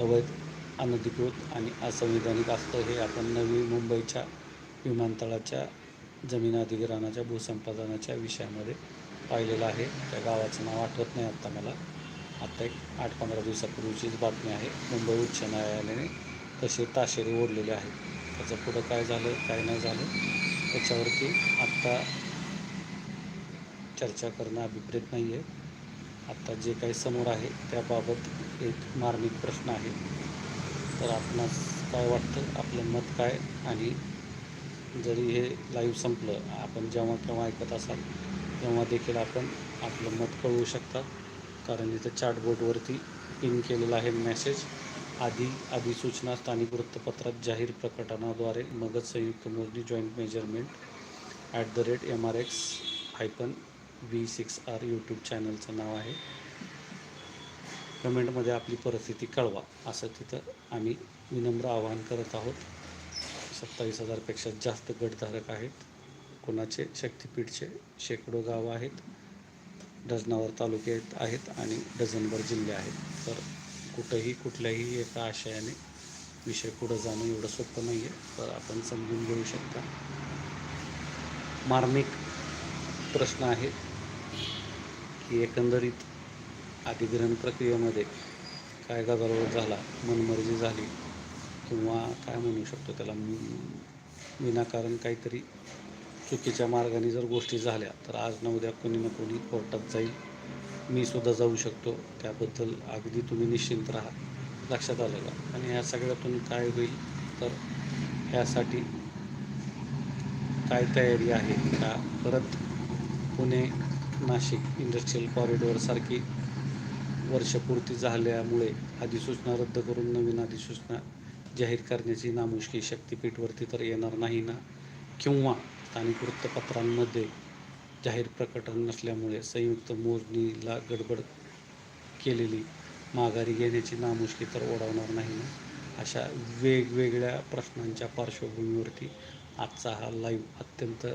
अवैध अनधिकृत आणि असंविधानिक असतं हे आपण नवी मुंबईच्या विमानतळाच्या जमीन अधिग्रहणाच्या भूसंपादनाच्या विषयामध्ये पाहिलेलं आहे. त्या गावाचं नाव आठवत नाही आत्ता मला. आत्ता एक आठ पंधरा दिवसापूर्वीचीच बातमी आहे. मुंबई उच्च न्यायालयाने तसे ताशेरे ओढलेले आहेत. त्याचं पुढं काय झालं काय नाही झालं त्याच्यावरती आत्ता चर्चा करणं अभिप्रेत नाही आहे आत्ता जे काही समोर आहे त्याबाबत एक मार्मिक प्रश्न आहे. तर आपणास काय वाटतं? आपलं मत काय? आणि जरी हे लाईव्ह संपलं आपण जेव्हा केव्हा ऐकत असाल तेव्हा देखील आपण आपलं मत कळवू शकता. कारण इथं चार्टबोर्डवरती पिन केलेला आहे मेसेज आधी अधिसूचना स्थानिक वृत्तपत्रात जाहीर प्रकटनाद्वारे मगच संयुक्त मोजणी joint measurement at the rate M R X hyphen V six R YouTube चॅनलचं नाव आहे. कमेंटमध्ये आपली परिस्थिती कळवा असं तिथं आम्ही विनम्र आवाहन करत आहोत. सत्तावीस हजारपेक्षा जास्त गटधारक आहेत. कोणाचे? शक्तिपीठचे शेकडो गावं आहेत. डझनावर तालुके आहेत आणि डझनभर जिल्हे आहेत. तर कुठंही कुठल्याही एका आशयाने विषय पुढं जाणं एवढं सोपं नाही आहे तर आपण समजून घेऊ शकता. मार्मिक प्रश्न आहे की एकंदरीत अधिग्रहण प्रक्रियेमध्ये काय गदारोळ झाला मनमर्जी झाली किंवा काय म्हणू शकतो त्याला? मी- विनाकारण काहीतरी चुकीच्या मार्गाने जर गोष्टी झाल्या तर आज ना उद्या कोणी ना कोणी कोर्टात जाईल. मी सुद्धा जाऊ शकतो. त्याबद्दल अगदी तुम्ही निश्चिंत राहा. लक्षात आलं का? आणि ह्या सगळ्यातून काय होईल? तर ह्यासाठी काय तयारी आहे का? परत पुणे नाशिक इंडस्ट्रीयल कॉरिडॉरसारखी वर्षपूर्ती झाल्यामुळे अधिसूचना रद्द करून नवीन अधिसूचना जाहीर करण्याची नामुष्की शक्तीपीठवरती तर येणार नाही ना? किंवा स्थानिक वृत्तपत्रांमध्ये जाहीर प्रकटन नसल्यामुळे संयुक्त मोजणीला गडबड केलेली माघारी घेण्याची नामुष्की तर ओढवणार नाही ना? अशा वेगवेगळ्या प्रश्नांच्या पार्श्वभूमीवरती आजचा हा लाईव्ह अत्यंत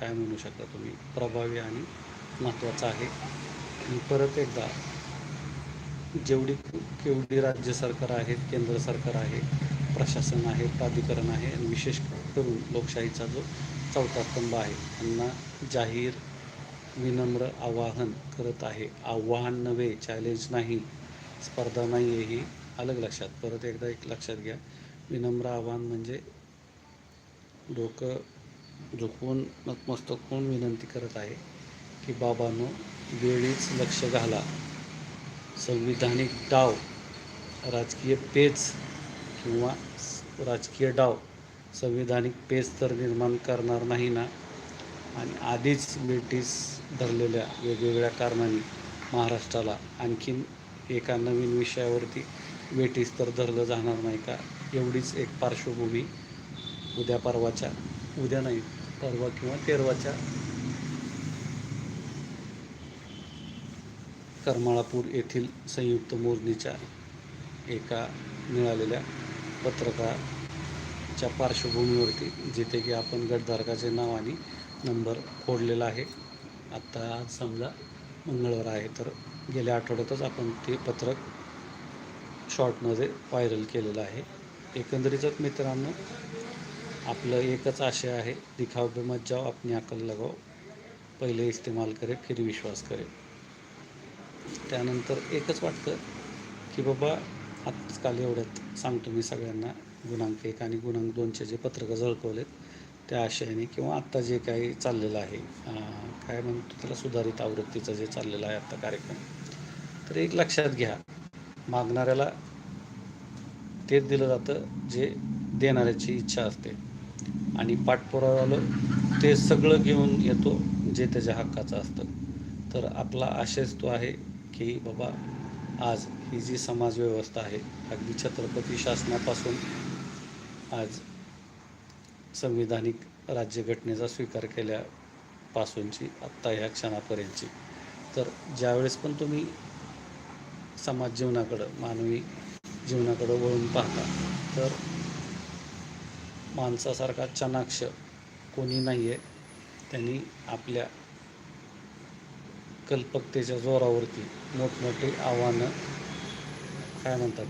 काय म्हणू शकता तुम्ही? प्रभावी आणि महत्त्वाचा आहे. आणि परत एकदा जेवढी केवढी राज्य सरकार आहेत केंद्र सरकार आहे प्रशासन आहे प्राधिकरण आहे आणि विशेष करून लोकशाहीचा जो चौथा स्तंभ आहे त्यांना जाहीर विनम्र आवाहन करत आहे. आव्हान नव्हे चॅलेंज नाही स्पर्धा नाही आहे ही अलग लक्षात. परत एकदा एक लक्षात घ्या. विनम्र आव्हान म्हणजे डोकं झुकवून नतमस्तक होऊन विनंती करत आहे की बाबांनो वेळीच लक्ष घाला. संविधानिक डाव राजकीय पेच किंवा राजकीय डाव संविधानिक पेच तर निर्माण करणार नाही ना? आणि आधीच ब्रिटिश धरलेल्या वेगवेगळ्या कारणांनी महाराष्ट्राला आणखीन एका नवीन विषयावरती वेटीस तर धरलं जाणार नाही का? एवढीच एक पार्श्वभूमी उद्या परवाच्या उद्या नाही परवा किंवा तेरवाच्या करमाळापूर येथील संयुक्त मोजणीच्या एका मिळालेल्या पत्रकाच्या पार्श्वभूमीवरती जिथे की आपण गटधारकाचे नाव आणि नंबर खोडलेला आहे. आत्ता आज समजा मंगळवार आहे तर गेल्या आठवड्यातच आपण ते पत्रक शॉर्टमध्ये व्हायरल केलेलं आहे. एकंदरीतच मित्रांनो आपलं एकच आशय आहे दिखाव बेमत मत जाओ अपनी अकल लगाओ. पहिले इस्तेमाल करे फिर विश्वास करे. त्यानंतर एकच वाटतं की बाबा आजकाल एवढ्यात सांगतो मी सगळ्यांना गुणांक एक आणि गुणांक दोनचे जे पत्रकं झळकवलेत त्या आशयाने किंवा आत्ता जे काही चाललेलं आहे काय म्हणतो त्याला सुधारित आवृत्तीचं जे चाललेलं आहे आत्ता कार्यक्रम तर एक लक्षात घ्या मागणाऱ्याला तेच दिलं जातं जे देणाऱ्याची इच्छा असते. आणि पाठपुरावाला ते सगळं घेऊन येतो जे त्याच्या हक्काचं असतं. तर आपला आशयच तो आहे की बाबा आज ही जी समाजव्यवस्था आहे अगदी छत्रपती शासनापासून आज संविधानिक राज्यघटनेचा स्वीकार केल्यापासूनची आत्ता ह्या क्षणापर्यंतची. तर ज्यावेळेस पण तुम्ही समाज जीवनाकडं मानवी जीवनाकडं वळून पाहता तर माणसासारखा चनाक्ष कोणी नाही आहे त्यांनी आपल्या कल्पकतेच्या जोरावरती मोठमोठी आव्हानं काय म्हणतात?